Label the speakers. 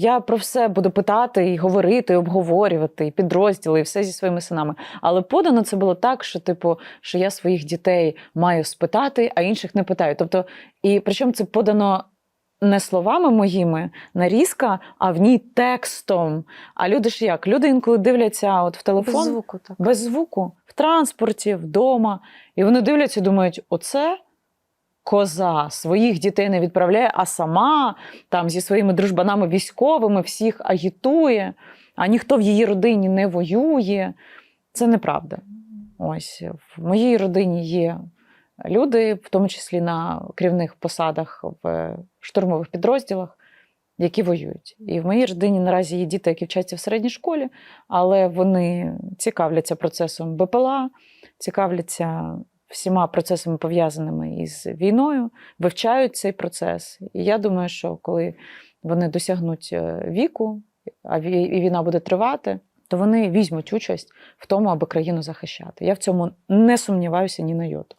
Speaker 1: Я про все буду питати і говорити, і обговорювати, і підрозділи, і все зі своїми синами. Але подано це було так, що, типу, що я своїх дітей маю спитати, а інших не питаю. Тобто, і причому це подано не словами моїми, нарізка, а в ній текстом. А люди ж як? Люди інколи дивляться от в телефон
Speaker 2: Без звуку так.
Speaker 1: без звуку, в транспорті, вдома. І вони дивляться і думають: оце коза своїх дітей не відправляє, а сама там зі своїми дружбанами військовими всіх агітує, а ніхто в її родині не воює. Це неправда. Ось в моїй родині є люди, в тому числі на керівних посадах в штурмових підрозділах, які воюють. І в моїй родині наразі є діти, які вчаться в середній школі, але вони цікавляться процесом БПЛА, цікавляться всіма процесами пов'язаними із війною, вивчають цей процес. І я думаю, що коли вони досягнуть е, віку, а війна буде тривати, то вони візьмуть участь в тому, аби країну захищати. Я в цьому не сумніваюся ні на йоту.